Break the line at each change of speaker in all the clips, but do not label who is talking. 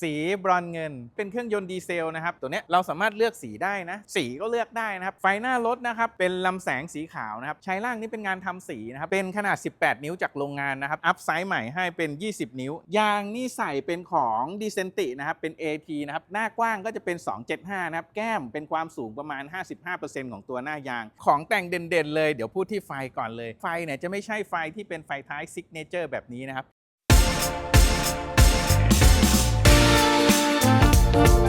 สีบรอนเงิน เป็นเครื่องยนต์ดีเซลนะครับ ตัวนี้เราสามารถเลือกสีได้นะ สีก็เลือกได้นะครับ ไฟหน้ารถนะครับ เป็นลำแสงสีขาวนะครับ ใช้ล่างนี่เป็นงานทำสีนะครับ เป็นขนาด 18 นิ้วจากโรงงานนะครับ อัพไซส์ใหม่ให้เป็น 20 นิ้ว ยางนี่ใส่เป็นของดีเซนตินะครับ เป็น AT นะครับ หน้ากว้างก็จะเป็น 275 นะครับ แก้มเป็นความสูงประมาณ 55%ของตัวหน้ายาง ของแต่งเด่นๆเลย เดี๋ยวพูดที่ไฟก่อนเลย ไฟเนี่ยจะไม่ใช่ไฟที่เป็นไฟท้ายซิกเนเจอร์แบบนี้นะครับ Bye.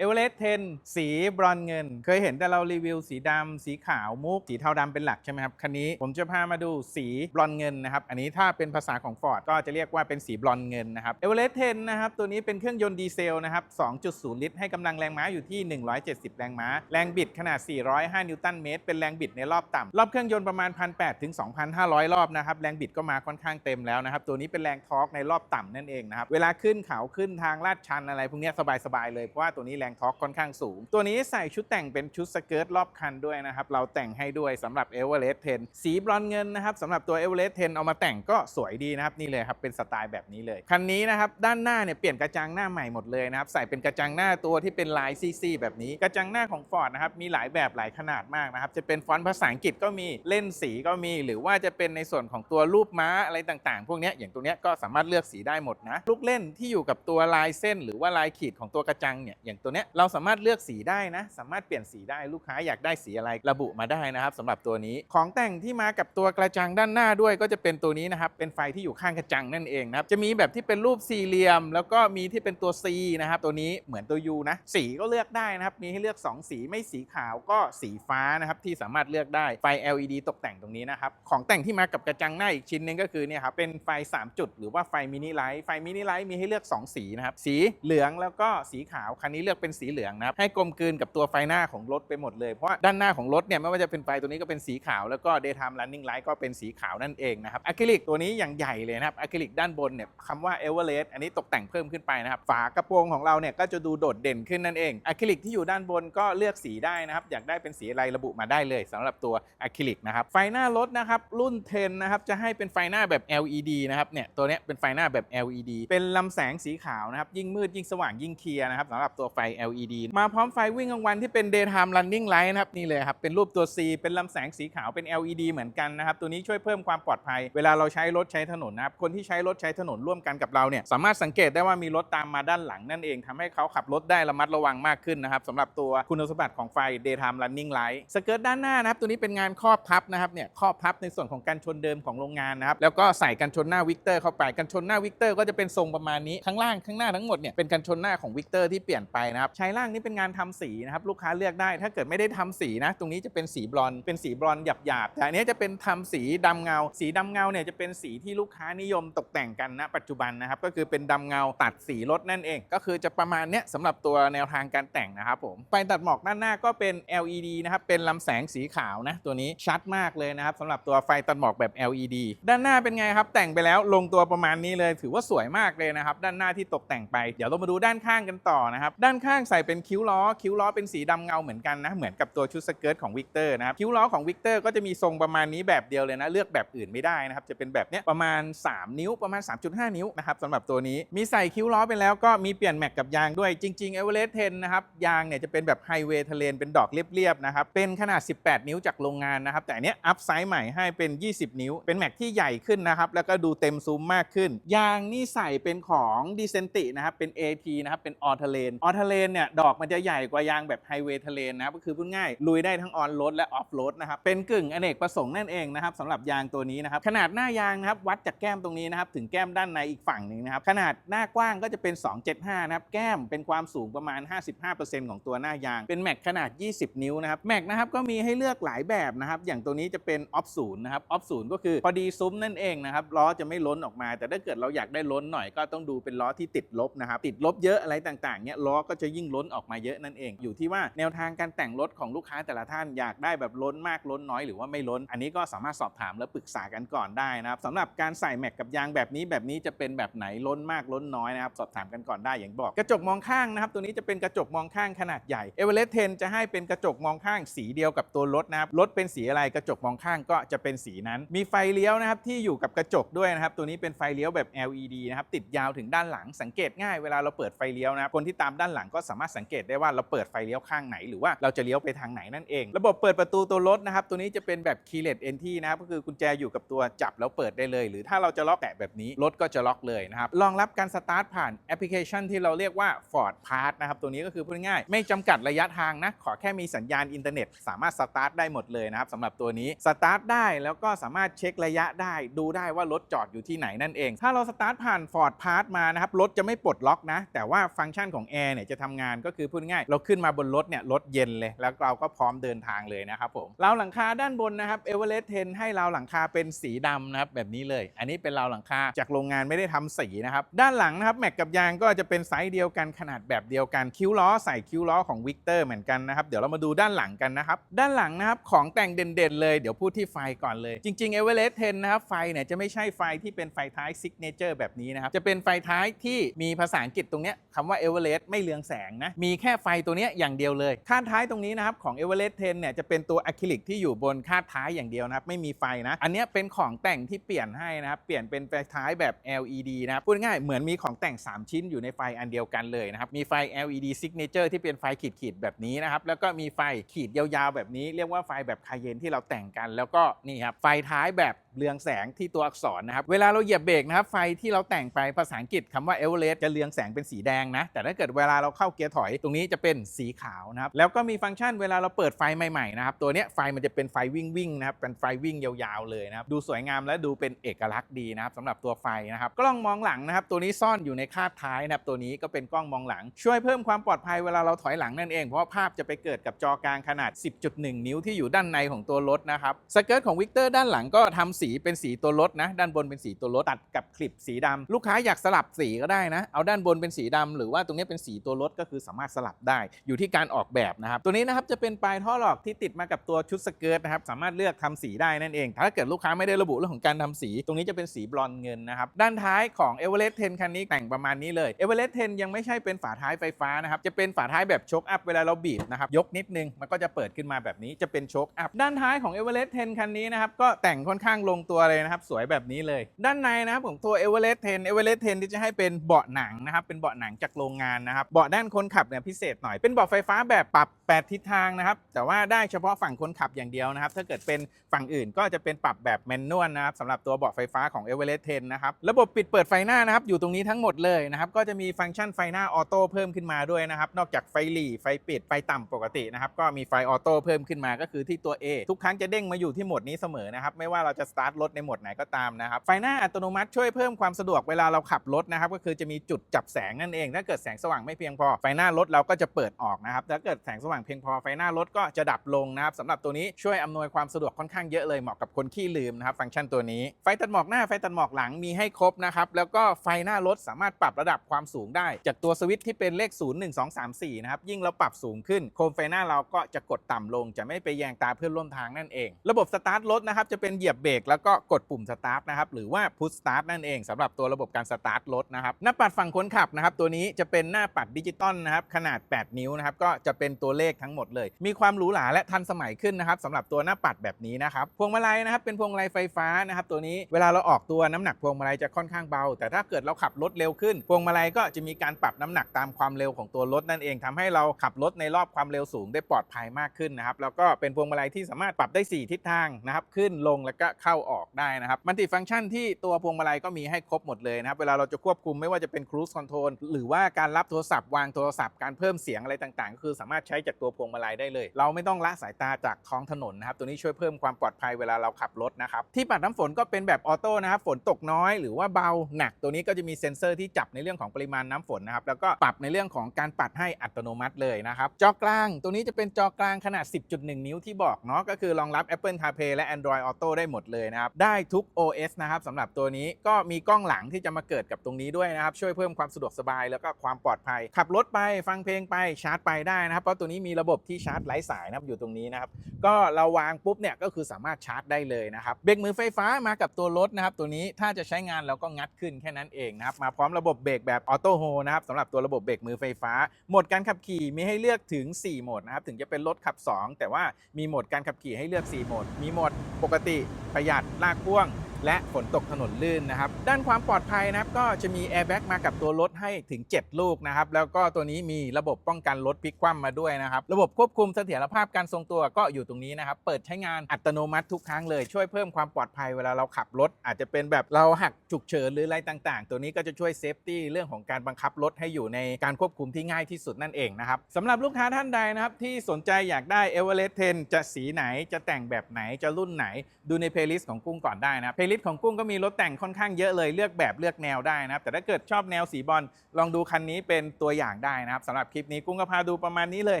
เอเวอเรสต์10สีบรอนเงิน เคยเห็นแต่เรารีวิวสีดำสีขาวมุกสีเทาดำเป็นหลักใช่ไหมครับ คันนี้ผมจะพามาดูสีบรอนเงินนะครับ อันนี้ถ้าเป็นภาษาของ Ford ก็จะเรียกว่าเป็นสีบรอนเงินนะครับเอเวอเรสต์10นะครับตัวนี้เป็นเครื่องยนต์ดีเซลนะครับ 2.0 ลิตร ให้กำลังแรงม้าอยู่ที่ 170 แรงม้า แรงบิดขนาด 405 นิวตันเมตร เป็นแรงบิดในรอบต่ำรอบเครื่องยนต์ประมาณ 1,800 ถึง 2,500 รอบนะครับแรงบิดก็มาค่อนข้างเต็มแล้วนะครับตัวนี้เป็นแรงทอร์กในรอบต่ำนั่นเองนะครับเวลาขึ้นเขาขึ้นทางลาดชันอะไรพวกนี้สบายๆเลยเพราะว่าตัวนี้แรงทอกค่อนข้างสูง ตัวนี้ใส่ชุดแต่งเป็นชุดสเกิร์ตรอบคันด้วยนะครับ เราแต่งให้ด้วยสำหรับ e v e r e s t 10 สีบรอนเงินนะครับสำหรับตัว e v e r e s t 10 เอามาแต่งก็สวยดีนะครับนี่เลยครับเป็นสไตล์แบบนี้เลย คันนี้นะครับด้านหน้าเนี่ยเปลี่ยนกระจังหน้าใหม่หมดเลยนะครับใส่เป็นกระจังหน้าตัวที่เป็นลายซี่ๆแบบนี้ กระจังหน้าของ Ford นะครับมีหลายแบบหลายขนาดมากนะครับจะเป็นฟอนต์ภาษาอังกฤษก็มีเล่นสีก็มี หรือว่าจะเป็นในส่วนของตัวรูปม้าอะไรต่างๆ พวกนี้อย่างตัวนี้ก็สามารถเลือกสีได้หมดนะลูกเล่นที่อยู่กับตัวลายเส้น หรือว่าลายขีดของตัวกระจังเนี่ยอย่างตัวเนี้ยเราสามารถเลือกสีได้นะ สามารถเปลี่ยนสีได้ลูกค้าอยากได้สีอะไรระบุมาได้นะครับสำหรับตัวนี้ ของแต่งที่มากับตัวกระจังด้านหน้าด้วย ก็จะเป็นตัวนี้นะครับเป็นไฟที่อยู่ข้างกระจังนั่นเองนะครับจะมีแบบที่เป็นรูปสี่เหลี่ยม แล้วก็มีที่เป็นตัว C นะครับตัวนี้เหมือนตัว U นะสีก็เลือกได้นะครับมีให้เลือก 2 สีไม่สีขาวก็สีฟ้านะครับที่สามารถเลือกได้ไฟ LED ตกแต่งตรงนี้นะครับของแต่งที่มากับกระจังหน้าอีกชิ้นหนึงก็คือเนี่ยครับเป็นไฟ 3 จุด หรือว่าไฟมินิไลท์ไฟมินิไลท์มีให้เลือก 2 สีนะครับสีเหลืองแล้วก็สีขาวคันนี้เลือกเป็นสีเหลืองนะครับให้กลมกลืนกับตัวไฟหน้าของรถไปหมดเลย เพราะว่าด้านหน้าของรถเนี่ยไม่ว่าจะเป็นไฟตัวนี้ก็เป็นสีขาวแล้วก็ daytime running light ก็เป็นสีขาวนั่นเองนะครับอะคริลิกตัวนี้อย่างใหญ่เลยนะครับอะคริลิกด้านบนเนี่ยคำว่า Everest อันนี้ตกแต่งเพิ่มขึ้นไปนะครับฝากระโปรงของเราเนี่ยก็จะดูโดดเด่นขึ้นนั่นเองอะคริลิกที่อยู่ด้านบนก็เลือกสีได้นะครับอยากได้เป็นสีอะไรระบุมาได้เลยสำหรับตัวอะคริลิกนะครับไฟหน้ารถนะครับรุ่น 10 นะครับจะให้เป็นไฟหน้าแบบ LED นะครับเนี่ยตัวนี้เป็นไฟหน้าแบบ LED เป็นลำแสงสีขาวนะครับยิ่งมืดยิ่งสว่างยิ่งเคลียร์นะครับสำหรับตัวไฟ LED มาพร้อมไฟวิ่งกลางวันที่เป็น daytime running light นะครับนี่เลยครับ เป็นรูปตัว C เป็นลำแสงสีขาวเป็น LED เหมือนกันนะครับ ตัวนี้ช่วยเพิ่มความปลอดภัย เวลาเราใช้รถใช้ถนนนะครับ คนที่ใช้รถใช้ถนนร่วมกันกับเราเนี่ยสามารถสังเกตได้ว่ามีรถตามมาด้านหลังนั่นเองทำให้เขาขับรถได้ระมัดระวังมากขึ้นนะครับสำหรับตัวคุณสมบัติของไฟ daytime running light สเกิร์ตด้านหน้านะครับตัวนี้เป็นงานครอบพับนะครับเนี่ยครอบพับในส่วนของกันชนเดิมของโรงงานนะครับแล้วก็ใส่กันชนหน้าวิกเตอร์เข้าไปกันชนหน้าวิกเตอร์ก็จะเป็นทรงประมาณนี้ข้างล่างข้างหน้าทั้งหมดเนี่ยเป็นกันชนหน้าของวิกเตอร์ที่เปลี่ยนไปนะครับใช้ล่างนี่เป็นงานทำสีนะครับลูกค้าเลือกได้ ถ้าเกิดไม่ได้ทำสีนะ ตรงนี้จะเป็นสีบลอนเป็นสีบลอนหยาบๆแต่อันนี้จะเป็นทำสีดำเงา สีดำเงาเนี่ยจะเป็นสีที่ลูกค้านิยมตกแต่งกันณปัจจุบันนะครับก็คือเป็นดำเงาตัดสีรถนั่นเอง ก็คือจะประมาณเนี้ยสำหรับตัวแนวทางการแต่งนะครับผมไฟตัดหมอกด้านหน้าก็เป็น LED นะครับเป็นลำแสงสีขาวนะตัวนี้ชัดมากเลยนะครับสำหรับตัวไฟตัดหมอกแบบ LED ด้านหน้าเป็นไงครับแต่งไปแล้วลงตัวประมาณนี้เลย ถือว่าสวยมากเลยนะครับด้านหน้าที่ตกแต่งไปเดี๋ยวเรามาดูด้านข้างกันต่อนะครับด้านข้างางใส่เป็นคิ้วล้อ คิ้วล้อเป็นสีดำเงาเหมือนกันนะ เหมือนกับตัวชุดสเกิร์ตของวิกเตอร์นะครับ คิ้วล้อของวิกเตอร์ก็จะมีทรงประมาณนี้แบบเดียวเลยนะ เลือกแบบอื่นไม่ได้นะครับ จะเป็นแบบเนี้ยประมาณ 3 นิ้ว ประมาณ 3.5 นิ้วนะครับสำหรับตัวนี้ มีใส่คิ้วล้อไปแล้วก็มีเปลี่ยนแม็กกับยางด้วยจริงๆ e v e r e s t 10นนะครับ ยางเนี่ยจะเป็นแบบไฮเวย์ทะเลนเป็นดอกเรียบๆนะครับ เป็นขนาด 18 นิ้วจากโรงงานนะครับ แต่เนี้ยอัพไซส์ใหม่ให้เป็น 20 นิ้ว เป็นแม็กที่ใหญ่ขึ้นนะครับ แล้วก็ดูเต็มซูมมากขึ้น ยางนี่ใส่เป็นของดีเซนตินะครับ เป็น AT นะครับ เป็นออทเลนออทเลนเนี่ยดอกมันจะใหญ่กว่ายางแบบไฮเวย์ทะเลนนะครับก็คือพูดง่ายลุยได้ทั้งออนโรดและออฟโรดนะครับเป็นกึ่งอเนกประสงค์นั่นเองนะครับสำหรับยางตัวนี้นะครับขนาดหน้ายางนะครับวัดจากแก้มตรงนี้นะครับถึงแก้มด้านในอีกฝั่งหนึ่งนะครับขนาดหน้ากว้างก็จะเป็น 275นะครับแก้มเป็นความสูงประมาณ 55%ของตัวหน้ายาง เป็นแม็กขนาด 20 นิ้วนะครับแม็กนะครับก็มีให้เลือกหลายแบบนะครับอย่างตัวนี้จะเป็นออฟศูนย์นะครับออฟศูนย์ก็คือพอดีซุ้มนั่นเองนะครับล้อจะไม่ล้นออกมา แต่ถ้าเกิดเราอยากได้ล้นหน่อยก็ต้องดูเป็นล้อที่ติดลบนะครับติดลบเยอะอะไรต่างๆเนี่ยล้อก็จะยิ่งล้นออกมาเยอะนั่นเอง อยู่ที่ว่าแนวทางการแต่งรถของลูกค้าแต่ละท่านอยากได้แบบล้นมากล้นน้อยหรือว่าไม่ล้น อันนี้ก็สามารถสอบถามและปรึกษากันก่อนได้นะครับสำหรับการใส่แม็กกับยางแบบนี้แบบนี้จะเป็นแบบไหนล้นมากล้นน้อยนะครับสอบถามกันก่อนได้อย่างบอก กระจกมองข้างนะครับตัวนี้จะเป็นกระจกมองข้างขนาดใหญ่เอเวอเรสต์10จะให้เป็นกระจกมองข้างสีเดียวกับตัวรถนะครับรถเป็นสีอะไรกระจกมองข้างก็จะเป็นสีนั้น มีไฟเลี้ยวนะครับที่อยู่กับกระจกด้วยนะครับตัวนี้เป็นไฟเลี้ยวแบบ LED นะครับติดยาวถึงด้านหลังสังเกตง่ายเวลาเราเปิดไฟเลี้ยวนะครับคนที่ตามด้านหลังก็สามารถสังเกตได้ว่าเราเปิดไฟเลี้ยวข้างไหน หรือว่าเราจะเลี้ยวไปทางไหนนั่นเอง ระบบเปิดประตูตัวรถนะครับตัวนี้จะเป็นแบบ keyless entry นะครับก็คือกุญแจอยู่กับตัวจับแล้วเปิดได้เลย หรือถ้าเราจะล็อกแตะแบบนี้รถก็จะล็อกเลยนะครับรองรับการสตาร์ทผ่านแอปพลิเคชันที่เราเรียกว่า Ford Pass นะครับตัวนี้ก็คือพูดง่ายไม่จำกัดระยะทางนะขอแค่มีสัญญาณอินเทอร์เน็ตสามารถสตาร์ทได้หมดเลยนะครับสำหรับตัวนี้สตาร์ทได้แล้วก็สามารถเช็คระยะได้ ดูได้ว่ารถจอดอยู่ที่ไหนนั่นเอง ถ้าเราสตาร์ทผ่าน Ford Pass มานะครับรถจะไม่ปลดล็อกนะแต่ว่าฟังก์ชันของแอร์เนี่ยจะทำงานก็คือพูดง่าย เราขึ้นมาบนรถเนี่ยรถเย็นเลย แล้วเราก็พร้อมเดินทางเลยนะครับผมราวหลังคาด้านบนนะครับเอเวอเรสต์10ให้ราวหลังคาเป็นสีดำนะครับแบบนี้เลย อันนี้เป็นราวหลังคาจากโรงงานไม่ได้ทำสีนะครับด้านหลังนะครับแม็กกับยางก็จะเป็นไซส์เดียวกันขนาดแบบเดียวกันคิ้วล้อใส่คิ้วล้อของวิกเตอร์เหมือนกันนะครับเดี๋ยวเรามาดูด้านหลังกันนะครับด้านหลังนะครับของแต่งเด่นๆเลยเดี๋ยวพูดที่ไฟก่อนเลย จริงๆเอเวอเรสต์10นะครับไฟเนี่ยจะไม่ใช่ไฟที่เป็นไฟท้ายซิกเนเจอร์แบบนี้นะครับจะเป็นไฟท้ายที่มีภาษาอังกฤษตรงเนี้ยคำว่าเอเวอเรสต์ไม่เรืองแสงนะ มีแค่ไฟตัวนี้อย่างเดียวเลย คาดท้ายตรงนี้นะครับ ของเอเวอเรสต์10เนี่ยจะเป็นตัวอะคริลิกที่อยู่บนคาดท้ายอย่างเดียวนะครับ ไม่มีไฟนะ อันนี้เป็นของแต่งที่เปลี่ยนให้นะครับ เปลี่ยนเป็นไฟท้ายแบบ LED นะครับพูดง่ายๆเหมือนมีของแต่ง 3 ชิ้นอยู่ในไฟอันเดียวกันเลยนะครับ มีไฟ LED signature ที่เป็นไฟขีดๆแบบนี้นะครับ แล้วก็มีไฟขีดยาวๆแบบนี้ เรียกว่าไฟแบบคาเยนที่เราแต่งกัน แล้วก็นี่ครับไฟท้ายแบบเรืองแสงที่ตัวอักษรนะครับ เวลาเราเหยียบเบรกนะครับไฟที่เราแต่งไปภาษาอังกฤษคำว่าเอเวอเรสต์จะเรืองแสงเป็นสีแดงนะ แต่ถ้าเกิดเวลาเราเข้าเกียร์ถอย ตรงนี้จะเป็นสีขาวนะครับแล้วก็มีฟังก์ชันเวลาเราเปิดไฟใหม่ๆนะครับตัวเนี้ยไฟมันจะเป็นไฟวิ่งวิ่งนะครับเป็นไฟวิ่งยาวๆเลยนะครับดูสวยงามและดูเป็นเอกลักษณ์ดีนะครับสำหรับตัวไฟนะครับกล้องมองหลังนะครับตัวนี้ซ่อนอยู่ในคาดท้ายนะครับตัวนี้ก็เป็นกล้องมองหลัง ช่วยเพิ่มความปลอดภัยเวลาเราถอยหลังนั่นเองเพราะว่าภาพจะไปเกิดกับจอกลางขนาด 10.1 นิ้วที่อยู่ด้านในของตัวรถนะครับสเกิร์ตของวิกเตอร์ด้านหลังก็ทำสีเป็นสีตัวรถนะด้านบนเป็นสีตัวรถตัดกับคลิปสีดำลูกค้าอยากสลับสีก็ได้นะ เอาด้านบนเป็นสีดำหรือว่าตรงนี้เป็นสีตัวรถก็คือสามารถสลับได้อยู่ที่การออกแบบนะครับ ตัวนี้นะครับจะเป็นปลายท่อหลอกที่ติดมากับตัวชุดสเกิร์ตนะครับสามารถเลือกทำสีได้นั่นเอง ถ้าเกิดลูกค้าไม่ได้ระบุเรื่องของการทำสี ตรงนี้จะเป็นสีบลอนเงินนะครับด้านท้ายของ e v e r e s t 10คันนี้แต่งประมาณนี้เลย e v e r e s t 10ยังไม่ใช่เป็นฝาท้ายไฟฟ้านะครับจะเป็นฝาท้ายแบบโชคอัพเวลาเราบีบนะครับยกนิดนึงมันก็จะเปิดขึ้นมาแบบนี้จะเป็นโชคอัพด้านท้ายของ e v e r e s t 10คันนี้นะครับก็แต่งค่อนข้างลงตัวเลยนะครับสวยแบบนี้เลย ด้านในนะครับของตัว e v e r e s t 10 e v e r e s t 10ที่จะให้เป็นเบาะหนังนะครับเป็นเบาะหนังจากโรงงานนะครับเบาะด้านคนขับเนี่ยพิเศษหน่อยเป็นเบาะไฟฟ้าแบบปรับ 8 ทิศทางนะครับ แต่ว่าได้เฉพาะฝั่งคนขับอย่างเดียวนะครับ ถ้าเกิดเป็นฝั่งอื่นก็จะเป็นปรับแบบแมนนวลนะครับสำหรับตัวเบาะไฟฟ้าของ e v e r e s t 10นะครับระบบปิดเปิดไฟหน้านะครับอยู่ตรงนี้ทั้งหมดเลยนะครับก็จะมีฟังก์ชันไฟหน้าออโต้เพิ่มขึ้นมาด้วยนะครับนอกจากไฟหลี่ไฟปิดไฟต่ำปกตินะครับก็มีไฟออโต้เพิ่มขึ้นมาก็คือที่ตัว A ทุกครั้งจะเด้งมาอยู่ที่โหมดนี้เสมอนะครับไม่ว่าเราจะสตาร์ทรถในโหมดไหนก็ตามนะครับไฟหน้าอัตโนมัติช่วยเพิ่มความสะดวกเวลาเราขับรถนะครับก็คือจะมีจุดจับแสงนั่นเองถ้าเกิดแสงสว่างไม่เพียงพอไฟหน้ารถเราก็จะเปิดออกนะครับถ้าเกิดแสงสว่างเพียงพอไฟหน้ารถก็จะดับลงนะครับสำหรับตัวนี้ช่วยอำนวยความสะดวกค่อนข้างเยอะเลยเหมาะกับคนขี้ลืมนะครับฟังก์ชันตัวนี้ไฟตัดหมอกหน้าไฟตัดหมอกหลังมีให้ครบนะครับแล้วก็ไฟหน้ารถสามารถปรับระดับความสูงได้ จากตัวสวิตช์ที่เป็นเลข 0 1 2 3 4นะครับยิ่งเราปรับสูงขึ้นโคมไฟหน้าเราก็จะกดต่ำลง จะไม่ไปแยงตาเพื่อนร่วมทางนั่นเอง ระบบสตาร์ทรถนะครับจะเป็นเหยียบเบรกแล้วก็กดปุ่มสตาร์ทนะครับหรือว่าพุชสตาร์ทนั่นเองสำหรับตัวระบบการสตาร์ทรถนะครับหน้าปัดฝั่งคนขับนะครับตัวนี้จะเป็นหน้าปัดดิจิตอลนะครับขนาด 8 นิ้วนะครับก็จะเป็นตัวเลขทั้งหมดเลย มีความหรูหราและทันสมัยขึ้นนะครับสำหรับตัวหน้าปัดแบบนี้นะครับพวงมาลัยนะครับเป็นพวงมาลัยไฟฟ้านะครับตัวนี้เวลาเราออกตัวน้ำหนักพวงมาลัยจะค่อนข้างเบา แต่ถ้าเกิดเราขับรถเร็วขึ้น พวงมาลัยก็จะมีการปรับน้ำหนักตามความเร็วของตัวรถนั่นเองทำให้เราขับรถในรอบความเร็วสูงได้ปลอดภัยมากขึ้นนะครับแล้วก็เป็นพวงมาลัยที่สามารถปรับได้ 4 ทิศทางนะครับขึ้นลงแล้วก็เข้าออกได้นะครับมันติฟังก์ชันที่ตัวพวงมาลัยก็มีให้ครบหมดเลยนะครับเวลาเราจะควบคุมไม่ว่าจะเป็นครูซคอนโทรลหรือว่าการรับโทรศัพท์วางโทรศัพท์การเพิ่มเสียงอะไรต่างๆ ก็คือสามารถใช้จากตัวพวงมาลัยได้เลย เราไม่ต้องละสายตาจากท้องถนนนะครับตัวนี้ช่วยเพิ่มความปลอดภัยเวลาเราขับรถนะครับที่ปัดน้ำฝนก็เป็นแบบออโต้นะครับฝนตกน้อยหรือว่าเบาหนักตัวนี้ก็จะมีเซ็นเซอร์ที่จับในเรื่องของปริมาณน้ำฝนนะครับแล้วก็ปรับในเรื่องของการปัดให้อัตโนมัติเลยนะครับจอกลางตัวนี้จะเป็นจอกลางขนาด 10.1 นิ้วที่บอกเนาะก็คือรองรับ Apple CarPlay และ Android Auto ได้หมดเลยนะครับได้ทุก OS นะครับสำหรับตัวนี้ก็มีกล้องหลังที่จะมาเกิดกับตรงนี้ด้วยนะครับช่วยเพิ่มความสะดวกสบายแล้วก็ความปลอดภัยขับรถถไปฟังเพลงไปชาร์จไปได้นะครับ เพราะตัวนี้มีระบบที่ชาร์จไร้สายนะครับอยู่ตรงนี้นะครับ ก็เราวางปุ๊บเนี่ยก็คือสามารถชาร์จได้เลยนะครับเบรกมือไฟฟ้ามากับตัวรถนะครับ ตัวนี้ถ้าจะใช้งานเราก็งัดขึ้นแค่นั้นเองนะครับ มาพร้อมระบบเบรกแบบออโต้โฮนะครับสำหรับตัวระบบเบรกมือไฟฟ้า โหมดการขับขี่มีให้เลือกถึง 4 โหมดนะครับถึงจะเป็นรถขับ 2 แต่ว่ามีโหมดการขับขี่ให้เลือก 4 โหมด มีโหมดปกติประหยัดลากพ่วง และฝนตกถนนลื่นนะครับ ด้านความปลอดภัยนะครับ ก็จะมีแอร์แบ็กมากับตัวรถให้ถึง 7 ลูกนะครับ แล้วก็ตัวนี้มีระบบป้องกันรถพลิกคว่ำมาด้วยนะครับ ระบบควบคุมเสถียรภาพการทรงตัวก็อยู่ตรงนี้นะครับ เปิดใช้งานอัตโนมัติทุกครั้งเลย ช่วยเพิ่มความปลอดภัยเวลาเราขับรถ อาจจะเป็นแบบเราหักฉุกเฉินหรืออะไรต่างๆ ตัวนี้ก็จะช่วยเซฟตี้เรื่องของการบังคับรถให้อยู่ในการควบคุมที่ง่ายที่สุดนั่นเองนะครับสำหรับลูกค้าท่านใดนะครับที่สนใจอยากได้ e v e r e s t 10จะสีไหนจะแต่งแบบไหนจะรุ่นไหนดูในเพลย์ลิสต์ของกุ้งก่อนได้นะเพลย์ลิสต์ของกุ้งก็มีรถแต่งค่อนข้างเยอะเลยเลือกแบบเลือกแนวได้นะครับ แต่ถ้าเกิดชอบแนวสีบอลลองดูคันนี้เป็นตัวอย่างได้นะครับสำหรับคลิปนี้กุ้งก็พาดูประมาณนี้เลย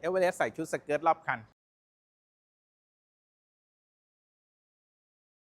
เอเวอเรสต์ใส่ชุดสเกิร์ตรอบคัน